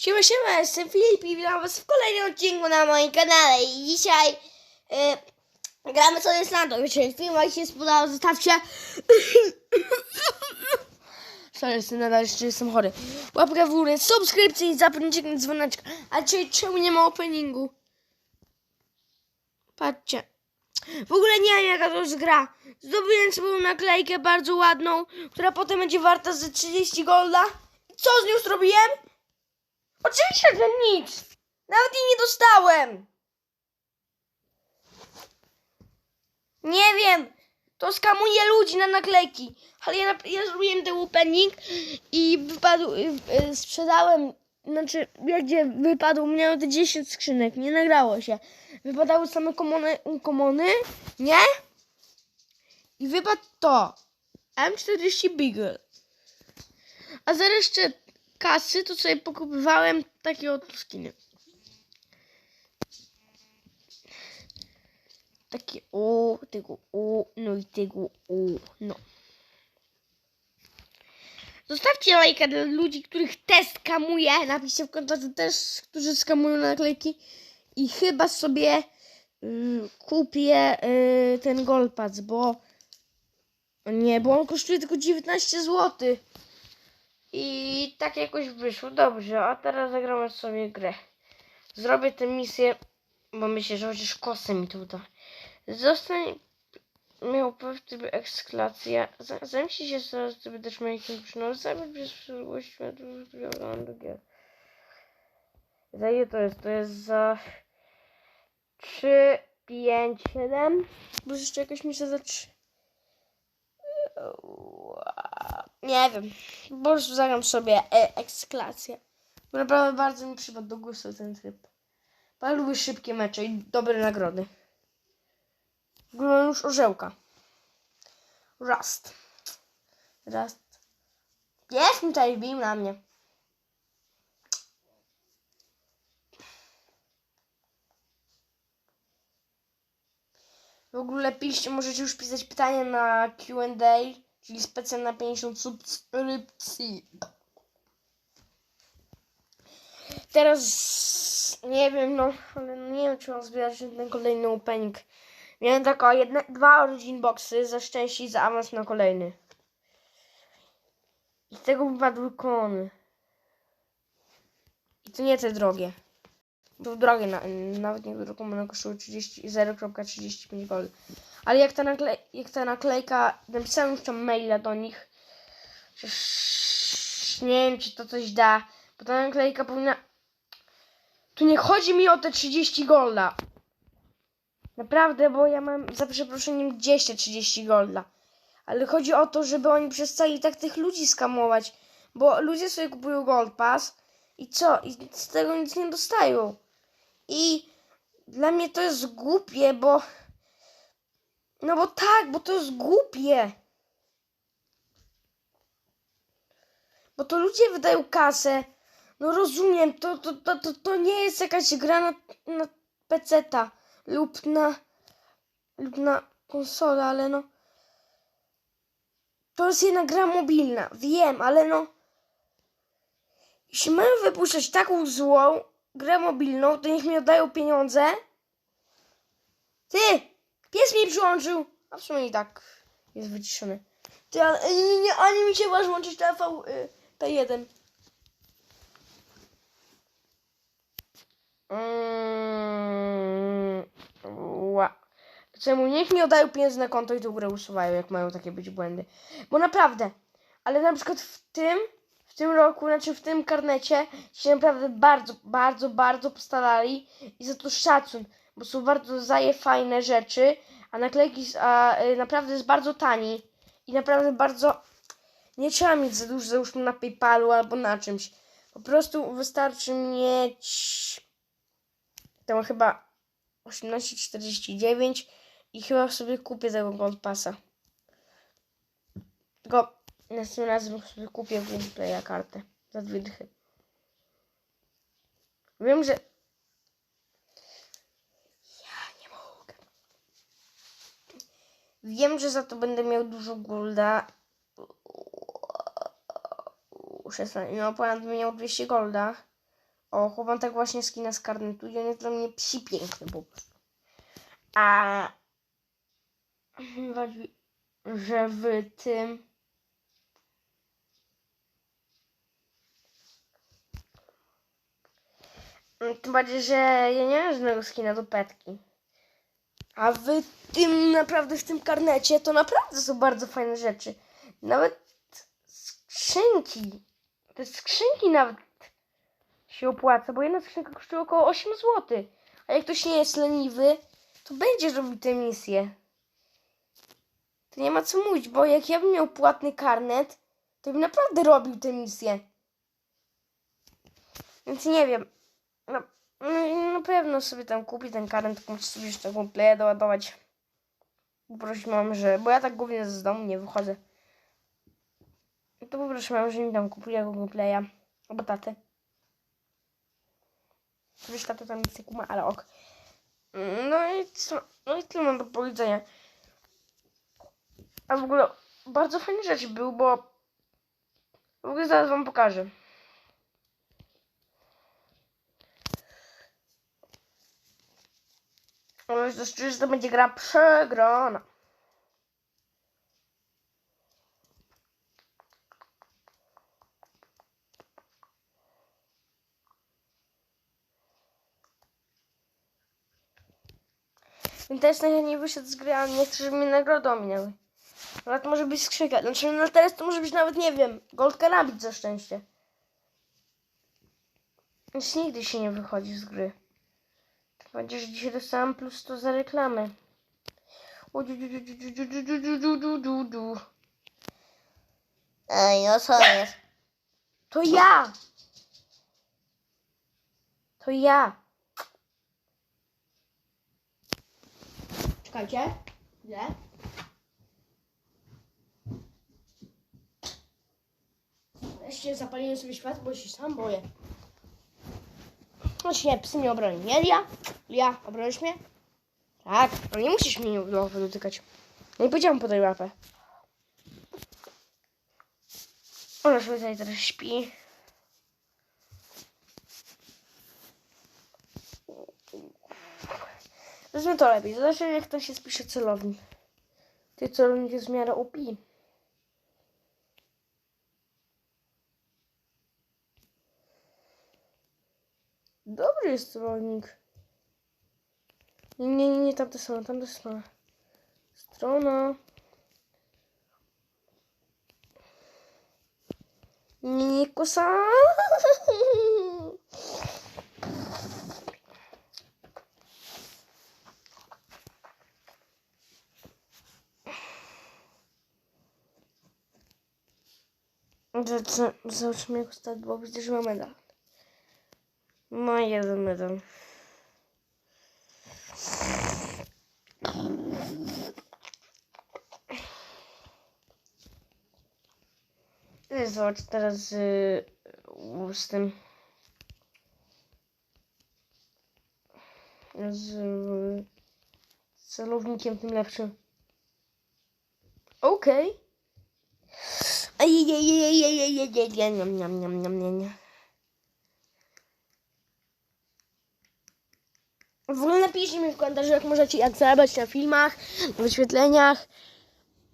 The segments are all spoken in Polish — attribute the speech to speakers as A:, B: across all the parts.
A: Siema, siema, jestem Filip i witam was w kolejnym odcinku na moim kanale i dzisiaj y, gramy sobie z Nando. Jeżeli film wam się spodobał, zostawcie Sorry, jestem nadal jeszcze jestem chory. Łapkę w górę, subskrypcję i zapomnijcie na dzwoneczka. A dzisiaj czemu nie ma openingu? Patrzcie. W ogóle nie wiem jaka to jest gra. Zdobyłem sobie naklejkę bardzo ładną, która potem będzie warta ze 30 golda. I co z nią zrobiłem? Oczywiście, że nic. Nawet jej nie dostałem. Nie wiem. To skamuje ludzi na naklejki. Ale ja, ja zrobiłem ten opening i wypadł, y, y, sprzedałem, znaczy, gdzie wypadł, miałem te 10 skrzynek, nie nagrało się. Wypadały same komony, komony nie? I wypadł to. M40 Beagle. A za resztę kasy to sobie pokupywałem takie oto skiny. Takie o, tego o, no i tego o, no. Zostawcie lajka dla ludzi, których test skamuje. Napiszcie w komentarzu też, którzy skamują naklejki. I chyba sobie y, kupię y, ten Golpac, bo nie, bo on kosztuje tylko 19 zł. I tak jakoś wyszło. Dobrze, a teraz zagramy sobie grę. Zrobię tę misję, bo myślę, że chociaż kosę mi tu uda. Zostań miał pewnie ekskalacja. Zamyślij się zaraz, gdy będziesz miał jakimś przynosił. Zabierz przez przyszłość do gier. Za ile to jest? To jest za 3, 5, 7. Bo jeszcze jakaś misja za 3. Nie wiem. Po prostu zagram sobie e eksklację. Bo naprawdę bardzo mi przypadł do gustu ten tryb. Bo ja lubię szybkie mecze i dobre nagrody. W ogóle mam już orzełka. Rust. Rust. Jest tutaj, bij na mnie. W ogóle piszcie, możecie już pisać pytania na Q&A, czyli specjal na 50 subskrypcji. Teraz nie wiem, no, ale nie wiem, czy mam zbierać ten kolejny opening. Miałem tylko jedne, dwa origin boxy za szczęście i za awans na kolejny. I z tego wypadły kony. I to nie te drogie. To drogie, na, nawet niektóre komony kosztują 30 0,35 gold. Ale jak ta, nakle, jak ta naklejka, napisałem już tam maila do nich, nie wiem, czy to coś da, bo ta naklejka powinna... Tu nie chodzi mi o te 30 golda. Naprawdę, bo ja mam za przeproszeniem gdzieś te 30 golda. Ale chodzi o to, żeby oni przestali tak tych ludzi skamować. Bo ludzie sobie kupują Gold Pass i co? I z tego nic nie dostają. I dla mnie to jest głupie, bo. No bo tak, bo to jest głupie. Bo to ludzie wydają kasę. No rozumiem, to, to, to, to, to nie jest jakaś gra na, na PC-ta lub na, lub na konsolę, ale no. To jest jedna gra mobilna, wiem, ale no. Jeśli mają wypuszczać taką złą grę mobilną, to niech mi oddają pieniądze. Ty! Pies mi przyłączył! A w sumie i tak jest wyciszony. Ty, ale nie, nie, ani mi się masz łączyć TV y, P1. Mm. Czemu niech mi oddają pieniądze na konto i tą grę usuwają, jak mają takie być błędy. Bo naprawdę, ale na przykład w tym, w tym roku, znaczy w tym karnecie się naprawdę bardzo, bardzo, bardzo postarali i za to szacun, bo są bardzo zaje fajne rzeczy, a naklejki a, y, naprawdę jest bardzo tani i naprawdę bardzo nie trzeba mieć za dużo, załóżmy na Paypalu albo na czymś. Po prostu wystarczy mieć tam chyba 18,49 i chyba sobie kupię tego Gold Passa. Tylko następnym razem sobie kupię Gameplaya kartę za dwie dychy. Wiem, że... Ja nie mogę. Wiem, że za to będę miał dużo golda. 16, no ponad miał 200 golda. O, chowam tak właśnie skina z karnetu i on jest dla mnie psi piękny po prostu. A że w tym tym bardziej, że ja nie mam żadnego skina do petki. A w tym naprawdę, w tym karnecie to naprawdę są bardzo fajne rzeczy. Nawet skrzynki. Te skrzynki nawet się opłaca, bo jedna skrzynka kosztuje około 8 zł. A jak ktoś nie jest leniwy, to będzie robił tę misję. To nie ma co mówić, bo jak ja bym miał płatny karnet, to bym naprawdę robił tę misję. Więc nie wiem. No, na pewno sobie tam kupię ten karnet, tylko muszę sobie jeszcze taką playę doładować. Poprosić mam, że... Bo ja tak głównie z domu nie wychodzę. To poproszę mam, że mi tam kupuje Google Playa. Albo tatę. Wiesz, tatę tam nic nie kuma, ale ok. No i co? No i tyle mam do powiedzenia. A w ogóle bardzo fajne rzeczy był, bo w ogóle zaraz wam pokażę. To szczerze, że to będzie gra przegrana. Więc też najchętniej wyszedł z gry, ale nie chcę, żeby mnie nagrody ominęły. Nawet może być skrzynka. Znaczy, no teraz to może być nawet, nie wiem, Gold Karabit za szczęście. Więc nigdy się nie wychodzi z gry. Chociaż dzisiaj dostałam plus 100 za reklamy.
B: Ej, o co jest?
A: To ja! To ja! Czekajcie. Gdzie? Jeszcze zapaliłem sobie światło, bo się sam boję. No się, psy mnie obroni. Nie, Lia? Lia, obronisz mnie? Tak, no nie musisz mnie dotykać. Nie powiedziałam podaj łapę. Ona sobie tutaj teraz śpi. Wezmę to lepiej. Zobaczmy jak to się spisze celownik. Ty celownik jest w miarę OP. jest rolnik? Nie, nie, nie, tamte strona, tamte strona. Strona. Nie, nie, kosa. Zobaczymy jak ostatni, bo przecież mamy medal. Ma jeden medal. Zobacz teraz z, z tym. Z celownikiem tym lepszym. Okej. Ajajajajajajajajaj, niam, W ogóle napiszcie mi w komentarzu, jak możecie jak zarabiać na filmach, na wyświetleniach.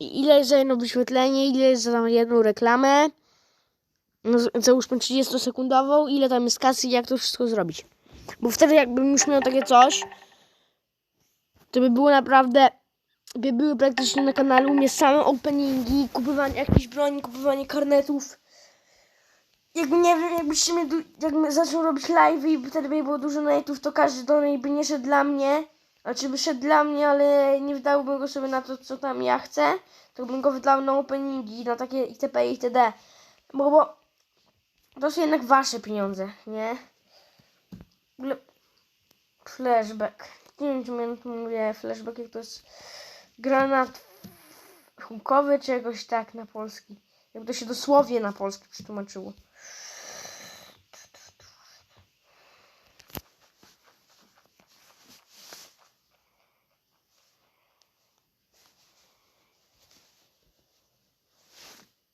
A: Ile jest za jedno wyświetlenie, ile jest za jedną reklamę. No, załóżmy 30-sekundową, ile tam jest kasy i jak to wszystko zrobić. Bo wtedy jakbym już miał takie coś, to by było naprawdę, by były praktycznie na kanale u mnie same openingi, kupowanie jakichś broni, kupowanie karnetów. Jakby nie wiem, du- jakbym zaczął robić live i wtedy by było dużo nate'ów, to każdy donate by nie szedł dla mnie. Znaczy by szedł dla mnie, ale nie wydałbym go sobie na to, co tam ja chcę. To bym go wydał na openingi, na takie itp. i itd. Bo, bo to są jednak wasze pieniądze, nie? Flashback. Nie wiem, czy mówię flashback, jak to jest granat hukowy, czy jakoś tak na polski. Jakby to się dosłownie na polski przetłumaczyło.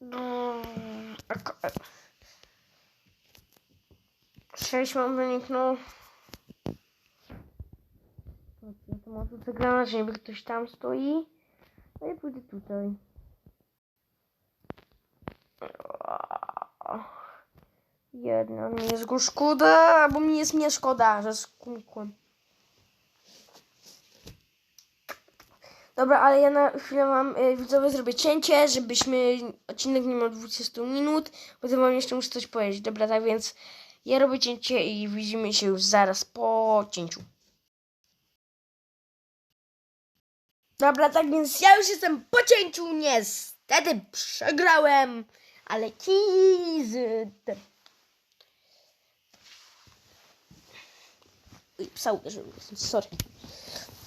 A: No, Sześć mam wynik, no. Chodźcie, to może wyglądać, że niby ktoś tam stoi. No i pójdę tutaj. Jedna mi jest go szkoda, bo mi jest mnie szkoda, że skumkłem. Dobra, ale ja na chwilę mam, y, widzowie, zrobię cięcie, żebyśmy odcinek nie miał 20 minut, potem wam jeszcze muszę coś powiedzieć. Dobra, tak więc ja robię cięcie i widzimy się już zaraz po cięciu. Dobra, tak więc ja już jestem po cięciu, niestety przegrałem, ale kizy. Oj, psa uderzyłem, sorry.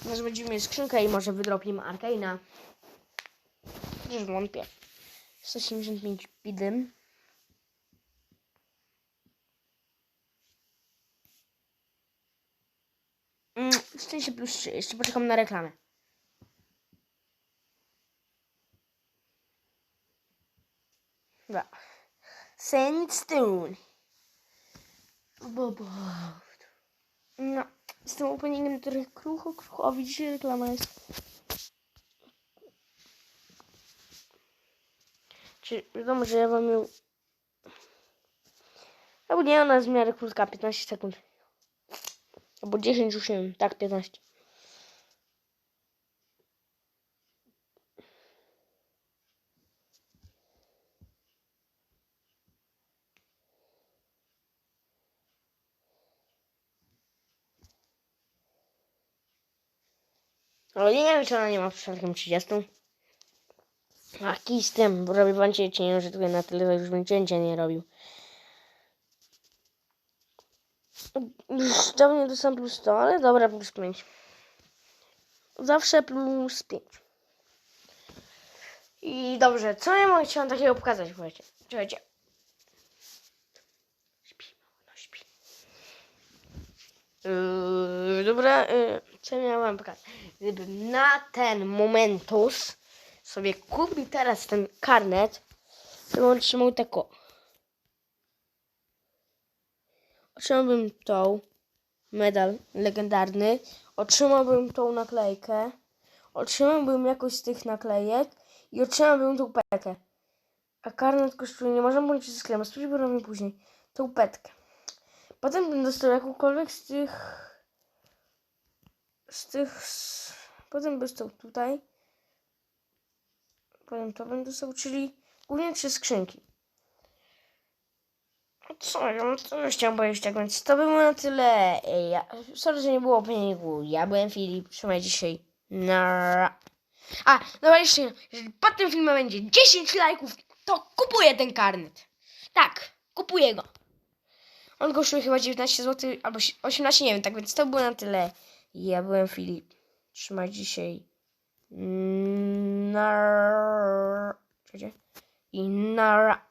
A: Może będziemy mieć skrzynkę i może wydropimy Arkaina. Chociaż wątpię. 175 bidym. Mm, szczęście plus 3. Jeszcze poczekam na reklamę. Dobra. Sandstone. Bobo. No, z tym openingiem trochę krucho, krucho. O, widzicie, reklama jest. Czy wiadomo, że ja wam ją... Albo nie, ona jest w miarę krótka, 15 sekund. Albo 10 już nie wiem, tak, 15. Ale nie wiem, czy ona nie ma przypadkiem 30. A kij z tym, bo robię wam cienie, że tutaj na tyle już bym cięcia nie robił. Już dawno nie dostałem plus 100, ale dobra, plus 5. Zawsze plus 5. I dobrze, co ja mam chciałam takiego pokazać, słuchajcie. Czekajcie. Śpi, no śpi. Yy, dobra, yy, co miałam pokazać? Gdybym na ten momentus sobie kupił teraz ten karnet, to bym otrzymał tako. Otrzymałbym tą medal legendarny, otrzymałbym tą naklejkę, otrzymałbym jakąś z tych naklejek i otrzymałbym tą petkę. A karnet kosztuje, nie możemy połączyć ze sklepem, spróbuj robię później, tą petkę. Potem bym dostał jakąkolwiek z tych z tych z... potem dostał tutaj potem to bym dostał, czyli głównie trzy skrzynki. No Co, ja już chciałem powiedzieć tak więc to było na tyle. Ja, sorry, że nie było openingu. Ja byłem Filip, trzymajcie się. Nara. A, jeszcze, jedno. jeżeli pod tym filmem będzie 10 lajków, to kupuję ten karnet. Tak, kupuję go. On kosztuje chyba 19 zł albo 18, nie wiem, tak więc to było na tyle. Ja byłem Filip. Się. Nara. Czekajcie. I nara.